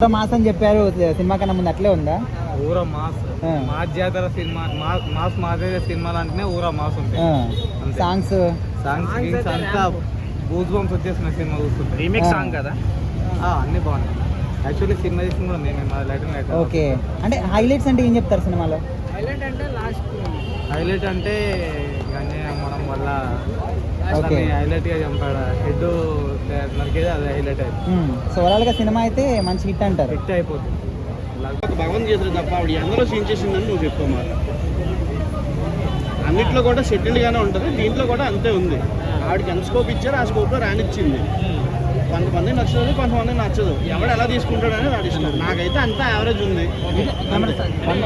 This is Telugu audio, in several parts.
ఊర మాస్ అని చెప్పారు సినిమా కన్నా ముందు అట్లే ఉందా? ఊర మాస్. మాస్ జాతర సినిమా మా- మాస్ మాదేజ సినిమాలు అంటేనే ఊర మాస్ ఉంటాయి. సాంగ్స్? సాంగ్స్ అంతా గూస్ బంప్స్ వచ్చేసిన సినిమా చూస్తుంటే. Remake song కదా? అన్ని బాగున్నాయి. యాక్చువల్లీ సినిమా తీసింది కూడా మేమే మా లైట్ లైట్ ఓకే. అంటే హైలైట్స్ అంటే ఏం చెప్తారు సినిమాలో? హైలైట్ అంటే గంజాయి అమ్మడం వల్ల Okay. హైలైట్గా చంపాడు? హెడ్ నరికేది అది హైలైట్ అయిపోతుంది సో ఓవరాల్గా సినిమా అయితే మంచి హిట్ అంటారు. హిట్ అయిపోతుంది. భగవంత్ చేసిన తప్ప ఆవిడ ఎందరో సీన్ చేసిందని నువ్వు చెప్పుకోమాట అన్నిట్లో కూడా సెటిల్డ్ గానే ఉంటుంది దీంట్లో కూడా అంతే ఉంది. ఆవిడకి ఎంత స్కోప్ ఇచ్చారో ఆ స్కోప్లో రానిచ్చింది. కొంతమంది నచ్చుతుంది కొంతమంది నచ్చదు. ఎవడు ఎలా తీసుకుంటాడు అనేది వాడి ఇష్టం. నాకైతే అంతా యావరేజ్ ఉంది.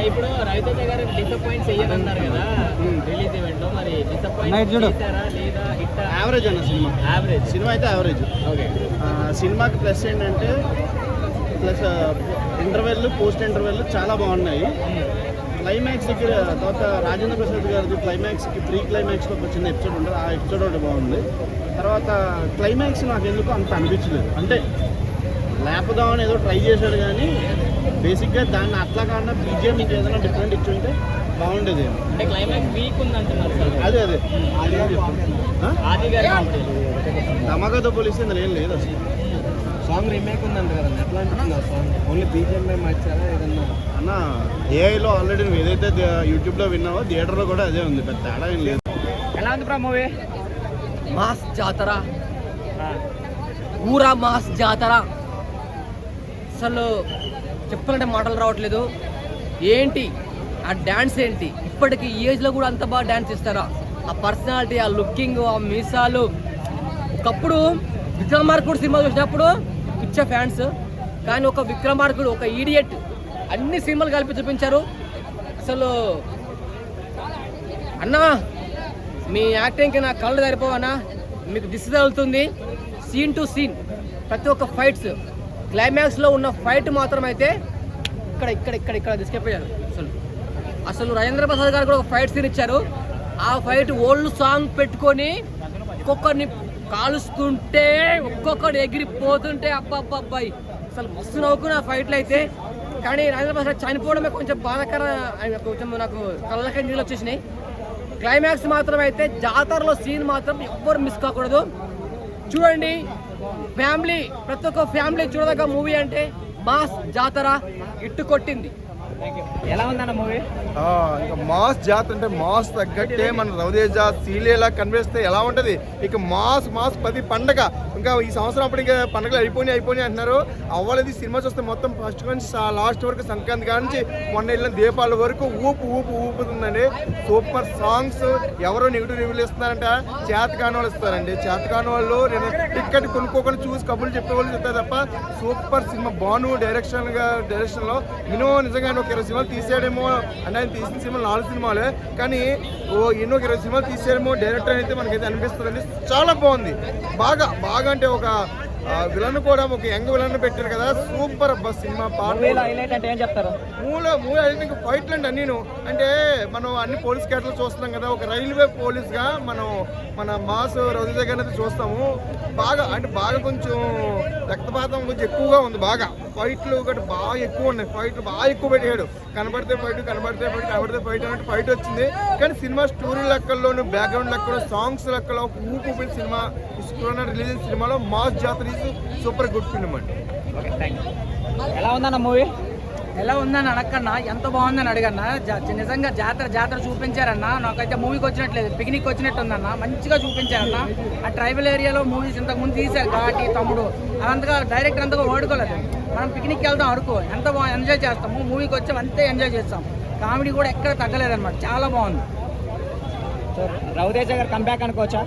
ఇప్పుడు రవితేజ గారు డిసప్పాయింట్ చెయ్యనన్నారు కదా రిలీజ్ ఈవెంట్ మరి. డిసప్పాయింట్ లేదా యావరేజ్ అన్న సినిమా. యావరేజ్ సినిమా అయితే యావరేజ్ ఓకే సినిమాకి ప్లస్ ఏంటంటే ప్లస్ ఇంటర్వెల్ పోస్ట్ ఇంటర్వెల్ చాలా బాగున్నాయి. క్లైమాక్స్ ఇక్కడ తర్వాత రాజేంద్ర ప్రసాద్ గారిది క్లైమాక్స్కి ప్రీ క్లైమాక్స్లో ఒక చిన్న ఎపిసోడ్ ఉంటుంది. ఆ ఎపిసోడ్ ఒకటి బాగుంది. తర్వాత క్లైమాక్స్ నాకు ఎందుకు అంత అనిపించలేదు. అంటే లేపదామని ఏదో ట్రై చేశాడు కానీ బేసిక్గా దాన్ని అట్లా కాకుండా బీజిఎం ఇంకా ఏదైనా డిఫరెంట్ ఇచ్చుంటే బాగుండేది అంటే క్లైమాక్స్ వీక్ ఉంది అంటున్నారు సార్. అదే అదే. ధమాకాతో పోలిస్తే ఇందులో ఏం లేదు అసలు. సాంగ్ రీమేక్ ఉందంట కదా ఎట్లా ఆ సాంగ్ ఓన్లీ బీజిఎం మార్చారా ఏదన్నా? అన్న ఏఐలో ఆల్రెడీ నువ్వు ఏదైతే యూట్యూబ్లో విన్నావో థియేటర్లో కూడా అదే ఉంది పెద్ద తేడా ఏం లేదు. ఎలా ఉంది బ్రా మూవీ మాస్ జాతర. ఊరా మాస్ జాతర. అసలు చెప్పాలంటే మాటలు రావట్లేదు. ఏంటి? ఆ డ్యాన్స్ ఏంటి? ఇప్పటికి ఈ ఏజ్లో కూడా అంత బాగా డ్యాన్స్ ఇస్తారా ఆ పర్సనాలిటీ ఆ లుకింగ్ ఆ మీసాలు. ఒకప్పుడు విక్రమార్కుడు సినిమా చూసినప్పుడు పిచ్చ ఫ్యాన్స్ కానీ ఒక విక్రమార్కుడు ఒక ఈడియట్ అన్ని సినిమాలు కలిపి చూపించారు. అసలు అన్నా మీ యాక్టింగ్కి నా కళ్ళు సరిపోవన్నా మీకు దిశ తగులుతుంది. సీన్ టు సీన్ ప్రతి ఒక్క ఫైట్స్ క్లైమాక్స్లో ఉన్న ఫైట్ మాత్రం అయితే ఇక్కడ ఇక్కడ ఇక్కడ ఇక్కడ తీసుకెళ్ళిపోయారు. అసలు అసలు రాజేంద్ర ప్రసాద్ గారు కూడా ఒక ఫైట్ సీన్ ఇచ్చారు. ఆ ఫైట్ ఓల్డ్ సాంగ్ పెట్టుకొని ఒక్కొక్కరిని కాలుస్తుంటే ఒక్కొక్కడు ఎగిరిపోతుంటే అబ్బాబ్బాయి అసలు మస్తు నవ్వుకున్న ఆ ఫైట్లు అయితే. కానీ రాజేంద్ర ప్రసాద్ చనిపోవడమే కొంచెం బాధకర కొంచెం నాకు కళ్ళకి నీళ్ళు వచ్చేసినాయి. క్లైమాక్స్ మాత్రం అయితే జాతరలో సీన్ మాత్రం ఎవ్వరు మిస్ కాకూడదు. చూడండి ఫ్యామిలీ ప్రతి ఒక్క ఫ్యామిలీ చూడదగ్గ మూవీ అంటే మాస్ జాతర ఇట్టు కొట్టింది. ఎలా ఉందన్న మూవీ ఇక మాస్ జాత్ అంటే మాస్ తగ్గట్టే మన రవితేజ సీలేలా కనిపిస్తే ఎలా ఉంటది? ఇక మాస్ మాస్ ప్రతి పండగ. ఇంకా ఈ సంవత్సరం అప్పుడు ఇంకా పండగలు అయిపోయినాయి అయిపోయినాయి అంటున్నారు. అవ్వలేదు సినిమా చూస్తే మొత్తం ఫస్ట్ నుంచి లాస్ట్ వరకు సంక్రాంతి కానించి నుంచి మొన్న వెళ్ళిన దీపాల వరకు ఊపు ఊపు ఊపుతుందండి. సూపర్ సాంగ్స్ ఎవరో నెగిటివ్ రివ్యూలు ఇస్తున్నారంట. చేత కాని వాళ్ళు ఇస్తారండి. చేత కాని వాళ్ళు నేను టికెట్ కొనుక్కోకుండా చూసి కబుర్లు చెప్పే వాళ్ళు చెప్తారు తప్ప సూపర్ సినిమా. బాను డైరెక్షన్గా డైరెక్షన్లో మినిమం నిజంగా ఒక ఇరవై సినిమాలు తీసాడేమో అంటే ఆయన తీసిన సినిమాలు నాలుగు సినిమాలే కానీ ఓ ఎన్నో ఇరవై సినిమాలు తీసాడేమో డైరెక్టర్ అయితే మనకైతే అనిపిస్తుందండి. చాలా బాగుంది. బాగా బాగా అంటే ఒక విలన్ కూడా ఒక యంగ్ విలన్ పెట్టారు కదా సూపర్ అబ్బా సినిమా పాట. హైలైట్ అంటే ఏం చెప్తారు? మూల మూల ఇంకా ఫైట్లు అండి అన్నీను? అంటే మనం అన్ని పోలీస్ క్యారెక్టర్లు చూస్తున్నాం కదా ఒక రైల్వే పోలీస్గా మనం మన మాస్ రౌదీ దగ్గర చూస్తాము. బాగా అంటే బాగా కొంచెం రక్తపాతం కొంచెం ఎక్కువగా ఉంది బాగా. ఫైట్లు ఒకటి బాగా ఎక్కువ ఉన్నాయి ఫైట్లు బాగా ఎక్కువ పెట్టాడు. కనబడితే ఫైట్ కనబడితే ఫైట్ కనబడితే ఫైట్ అన్నట్టు ఫైట్ వచ్చింది. కానీ సినిమా స్టోరీ లెక్కల్లోను బ్యాక్గ్రౌండ్ లెక్కలో సాంగ్స్ లెక్కలో ఊపు సినిమా రిలీజ్ సినిమాలో mass Jathara super good film అండి. ఎలా ఉందన్న మూవీ? ఎలా ఉందని అడగన్నా ఎంత బాగుందని అడగన్నా నిజంగా జాతర జాతర చూపించారన్న నాకైతే మూవీకి వచ్చినట్లేదు పిక్నిక్ వచ్చినట్టు ఉందన్న మంచిగా చూపించారన్న ఆ ట్రైబల్ ఏరియాలో మూవీస్ ఇంతకు ముందు తీశారు ఘాటి తమ్ముడు అదంతగా డైరెక్ట్ అంతగా ఓడుకోలేదు మనం పిక్నిక్కి వెళ్తాం అడుకో ఎంత బాగా ఎంజాయ్ చేస్తాము మూవీకి వచ్చాం అంతే ఎంజాయ్ చేస్తాం. కామెడీ కూడా ఎక్కడ తగ్గలేదన్నమాట చాలా బాగుంది. రవితేజ గారు కంబ్యాక్ అనుకోవచ్చా?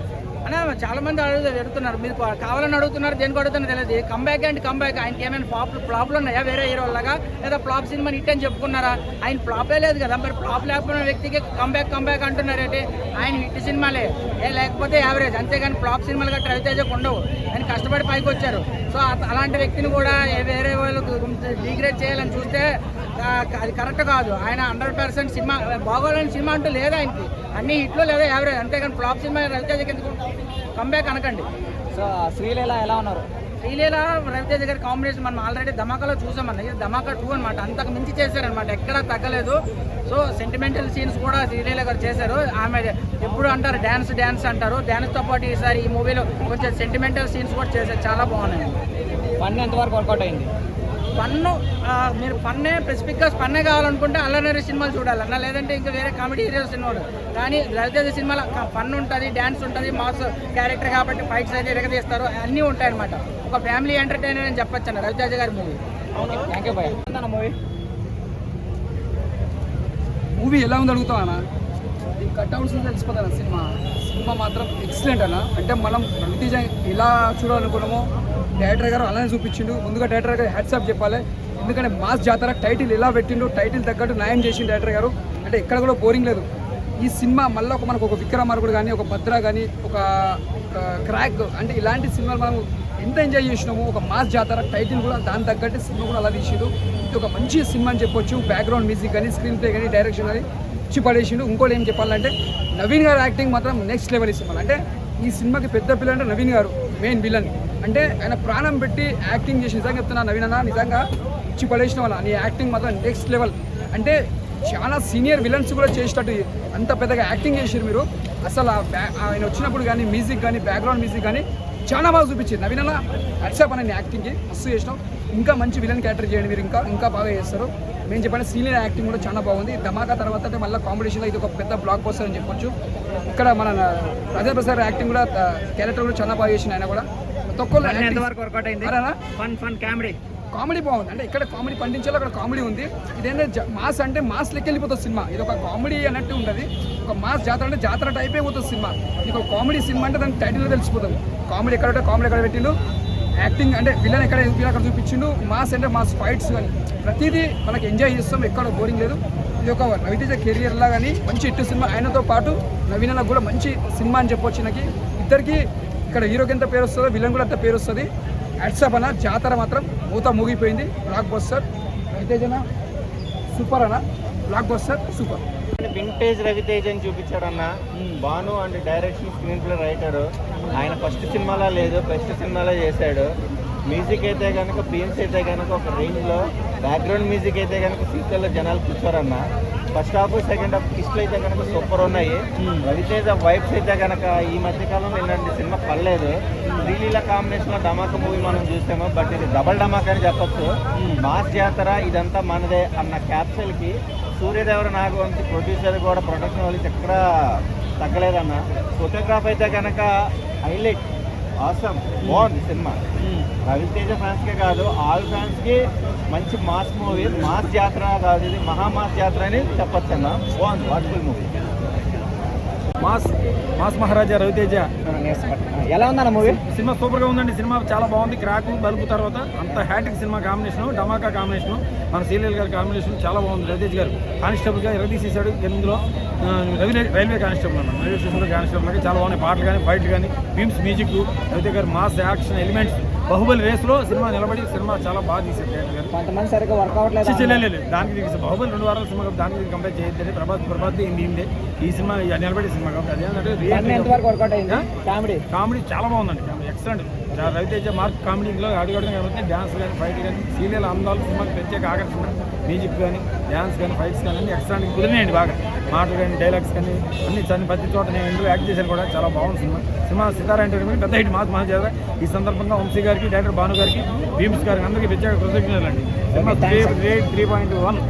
అన్న చాలా మంది అడుగు పెడుతున్నారు. మీరు కావాలని అడుగుతున్నారు దేనికి అడుగుతున్నారు తెలియదు. కంబ్యాక్ అండ్ కంబ్యాక్ ఆయనకి ఏమైనా ఫ్లాప్ ఫ్లాప్లు ఉన్నాయా? వేరే హీరో లాగా? లేదా ఫ్లాప్ సినిమా హిట్ అని చెప్పుకున్నారా? ఆయన ఫ్లాపే లేదు కదా. మరి ఫ్లాప్ లేకపోయిన వ్యక్తికి కంబ్యాక్ కంబ్యాక్ అంటున్నారంటే? ఆయన హిట్ సినిమాలే. ఏ లేకపోతే యావరేజ్ అంతేగాని ఫ్లాప్ సినిమాలు గట్రా రవితేజకు ఉండవు. ఆయన కష్టపడి పైకి వచ్చారు. సో అలాంటి వ్యక్తిని కూడా వేరే వాళ్ళకు డిగ్రేడ్ చేయాలని చూస్తే అది కరెక్ట్ కాదు. ఆయన హండ్రెడ్ పర్సెంట్ సినిమా బాగోలేని సినిమా అంటూ లేదు ఆయనకి. అన్ని హిట్లు లేదా యావరేజ్. అంతేగాని ఫ్లాప్ సినిమా రవితేజకి ఎందుకు కంబ్యాక్ అనకండి. సో శ్రీలీల ఎలా ఉన్నారు? శ్రీలీల రవితేజ గారి కాంబినేషన్ మనం ఆల్రెడీ ధమాకాలో చూసామన్న ఇది ధమాకా టూ అనమాట అంతకు మించి చేశారనమాట ఎక్కడా తగ్గలేదు. సో సెంటిమెంటల్ సీన్స్ కూడా శ్రీలీల గారు చేశారు. ఆమె ఎప్పుడు అంటారు డ్యాన్స్ డ్యాన్స్ అంటారు. డ్యాన్స్తో పాటు ఈసారి ఈ మూవీలో కొంచెం సెంటిమెంటల్ సీన్స్ కూడా చేశారు. చాలా బాగున్నాయి. ఫన్ ఎంతవరకు వర్కౌట్ అయింది. ఫన్ను ఆ, మీరు ఫన్నే స్పెసిఫిక్గా ఫన్నే కావాలనుకుంటే అల్లనరి సినిమాలు చూడాలన్న లేదంటే ఇంకా వేరే కామెడీ హీరో సినిమాలు. కానీ రవితేజ సినిమాలో ఫన్ ఉంటుంది డ్యాన్స్ ఉంటుంది మాస్ క్యారెక్టర్ కాబట్టి ఫైట్స్ అయితే ఎరగదీస్తారు అన్నీ ఉంటాయి అనమాట ఒక ఫ్యామిలీ ఎంటర్టైనర్ అని చెప్పొచ్చు అన్న రవితేజ గారి మూవీ థ్యాంక్ యూ ఉందన్న మూవీ మూవీ ఎలా ఉంది అడుగుతావు అన్న? కట్అవుట్స్ తెలిసిపోతాను సినిమా. సినిమా మాత్రం ఎక్సలెంట్ అన్న. అంటే మనం రవితేజ ఎలా చూడాలనుకున్నామో డైరెక్టర్ గారు అలానే చూపించిండు. ముందుగా డైరెక్టర్ గారు హ్యాట్సాప్ చెప్పాలి. ఎందుకంటే మాస్ జాతర టైటిల్ ఎలా పెట్టిండు టైటిల్ తగ్గట్టు న్యాయం చేసిండు డైరెక్టర్ గారు. అంటే ఎక్కడ కూడా బోరింగ్ లేదు. ఈ సినిమా మళ్ళీ ఒక మనకు ఒక విక్రమార్కుడు కానీ ఒక భద్ర కానీ ఒక క్రాక్ అంటే ఇలాంటి సినిమాలు మనం ఎంత ఎంజాయ్ చేసినాము ఒక మాస్ జాతర టైటిల్ కూడా దాని తగ్గట్టు సినిమా కూడా అలా తీసిండు. ఇది ఒక మంచి సినిమా అని చెప్పొచ్చు. బ్యాక్గ్రౌండ్ మ్యూజిక్ కానీ స్క్రీన్ ప్లే కానీ డైరెక్షన్ కానీ ఇచ్చి పడేసిండు. ఇంకోటి ఏం చెప్పాలంటే నవీన్ గారు యాక్టింగ్ మాత్రం నెక్స్ట్ లెవెల్ ఈ సినిమా అంటే ఈ సినిమాకి పెద్ద పిల్ల అంటే నవీన్ గారు మెయిన్ విలన్ అంటే ఆయన ప్రాణం పెట్టి యాక్టింగ్ చేసి నిజంగా చెప్తున్నా నవీన్ అన్న నిజంగా ఇచ్చి పడేసిన వాళ్ళ. నీ యాక్టింగ్ మాత్రం నెక్స్ట్ లెవెల్. అంటే చాలా సీనియర్ విలన్స్ కూడా చేసేటట్టు అంత పెద్దగా యాక్టింగ్ చేసారు మీరు. అసలు ఆ ఆయన వచ్చినప్పుడు కానీ మ్యూజిక్ కానీ బ్యాక్గ్రౌండ్ మ్యూజిక్ కానీ చాలా బాగా చూపించింది నవీన్ అన్న అట్సాప్ అని యాక్టింగ్కి. మస్తు చేసినాం ఇంకా మంచి విలన్ క్యారెక్టర్ చేయండి మీరు. ఇంకా ఇంకా బాగా చేస్తారు. మేము చెప్పిన సీనియర్ యాక్టింగ్ కూడా చాలా బాగుంది. ధమాకా తర్వాత అంటే మళ్ళీ కాంపిటీషన్లో ఇది ఒక పెద్ద బ్లాక్ పోస్టర్ అని చెప్పొచ్చు. ఇక్కడ మన రాజేంద్ర ప్రసాద్ యాక్టింగ్ కూడా క్యారెక్టర్ కూడా చాలా బాగా చేసిన ఆయన కూడా. తక్కువ ఎంతవరకు వర్కౌట్ అయింది? ఫన్ ఫన్ కామెడీ కామెడీ బాగుంది. అంటే ఇక్కడ కామెడీ పండించాలో అక్కడ కామెడీ ఉంది. ఇదేంటే జ- మాస్ అంటే మాస్ లెక్క వెళ్ళిపోతుంది సినిమా. ఇది ఒక కామెడీ అన్నట్టు ఉంటుంది. ఒక మాస్ జాతర అంటే జాతర టైప్ అయిపోతుంది సినిమా. ఇది ఒక కామెడీ సినిమా అంటే దాని టైటిల్ తెలిసిపోతుంది. కామెడీ ఎక్కడ కామెడీ ఎక్కడ పెట్టిండు? యాక్టింగ్ అంటే విలన్ ఎక్కడ అక్కడ చూపించిండు? మాస్ అంటే మాస్ ఫైట్స్ కానీ ప్రతిదీ మనకి ఎంజాయ్ చేస్తాం. ఎక్కడ బోరింగ్ లేదు. ఇది ఒక రవితేజ కెరియర్ లా కానీ మంచి హిట్ సినిమా. ఆయనతో పాటు నవీన్ అన్నకు కూడా మంచి సినిమా అని చెప్పొచ్చు నాకు ఇద్దరికి ఇక్కడ హీరోకి ఎంత పేరు వస్తుందో విలన్ కూడా అంత పేరు వస్తుంది. వాట్సాప్ అన్న జాతర మాత్రం మూత మూగిపోయింది. బ్లాక్ బస్టర్ రవితేజన సూపర్ అన్న. Blockbuster super vintage Raviteja అని చూపించాడన్న. Bhanu and direction screenplay writer ఆయన ఫస్ట్ సినిమాలో లేదు ఫస్ట్ సినిమాలో చేశాడు. మ్యూజిక్ అయితే కనుక బీన్స్ అయితే కనుక ఒక రేంజ్లో బ్యాక్గ్రౌండ్ మ్యూజిక్ అయితే కనుక సీక్వెల్లో జనాలు కూర్చోరన్న. ఫస్ట్ హాఫ్ సెకండ్ హాఫ్ కిస్ట్లు అయితే కనుక సూపర్ ఉన్నాయి. రవితేజ వైబ్స్ అయితే కనుక ఈ మధ్య కాలంలో ఇలాంటి సినిమా పర్లేదు శ్రీలీల కాంబినేషన్లో ధమాకా మూవీ మనం చూసాము బట్ ఇది డబల్ ధమాకా అని చెప్పొచ్చు. మాస్ జాతర ఇదంతా మనదే అన్న క్యాప్సల్కి సూర్యదేవర నాగవంతి ప్రొడ్యూసర్ కూడా ప్రొడక్షన్ వాళ్ళకి ఎక్కడ తగ్గలేదన్న. ఫోటోగ్రాఫ్ అయితే కనుక హైలైట్ ఆసమ్ బాగుంది సినిమా. రవితేజ ఫ్యాన్స్కే కాదు ఆల్ ఫ్యాన్స్కి మంచి మాస్ మూవీ మాస్ జాతర కాదు ఇది మహామాస్ జాతర అని చెప్పొచ్చు అన్న. బాగుంది wattful movie mass mass Maharaja Raviteja. ఎలా ఉందన్న మూవీ? సినిమా సూపర్గా ఉందండి. సినిమా చాలా బాగుంది. క్రాక్ బల్బు తర్వాత అంత hattrick cinema combination Dhamaka combination మన సీరియల్ గారి కాంబినేషన్ చాలా బాగుంది. రవితేజ్ గారు కానిస్టేబుల్గా ఎరదీసేసాడు ఇందులో ఆ, రైల్వే కానిస్టేబుల్ అన్న రైల్వే స్టేషన్లో కానిస్టేబుల్ చాలా బాగున్నాయి. పాటలు కానీ ఫైట్లు కానీ బీమ్స్ మ్యూజిక్ రవితేజ్ గారు మాస్ యాక్షన్ ఎలిమెంట్స్ బాహుబలి రేస్లో సినిమా నిలబడి సినిమా చాలా బాగా కొంతమంది సరిగ్గా వర్కౌట్ లేదు. దానికి దీనికి బాహుబలి రెండు వారాల సినిమా దానికి కంపేర్ చేయొద్దండి. ప్రభాస్ ప్రభాస్ ఇంది ఇందే ఈ సినిమా నిలబడే సినిమా కాబట్టి అదేంటంటే ఆ? కామెడీ? కామెడీ చాలా బాగుందండి. ఎక్సలెంట్ రవితేజ మార్క్ కామెడీలో అడుగడం కాబట్టి డ్యాన్స్ కానీ ఫైట్ కానీ సీరియల్ అందాలు సినిమాకి ప్రత్యేక ఆకర్షణ. మ్యూజిక్ కానీ డ్యాన్స్ కానీ ఫైట్స్ కానీ అన్ని కుదిరినాయండి బాగా. మాటలు కానీ డైలాగ్స్ కానీ అన్ని చని ప్రతి చోట నేను ఇందులో యాక్ట్ చేశాను కూడా. చాలా బాగుంది సినిమా. సినిమా సితారా ఎంటర్టైన్మెంట్ పెద్ద హిట్ మాస్ మహాజాత ఈ సందర్భంగా వంశీ గారికి డైరెక్టర్ భాను గారికి భీమ్స్ గారికి అందరికీ ప్రత్యేక కృతజ్ఞతలు అండి cinema three three point one.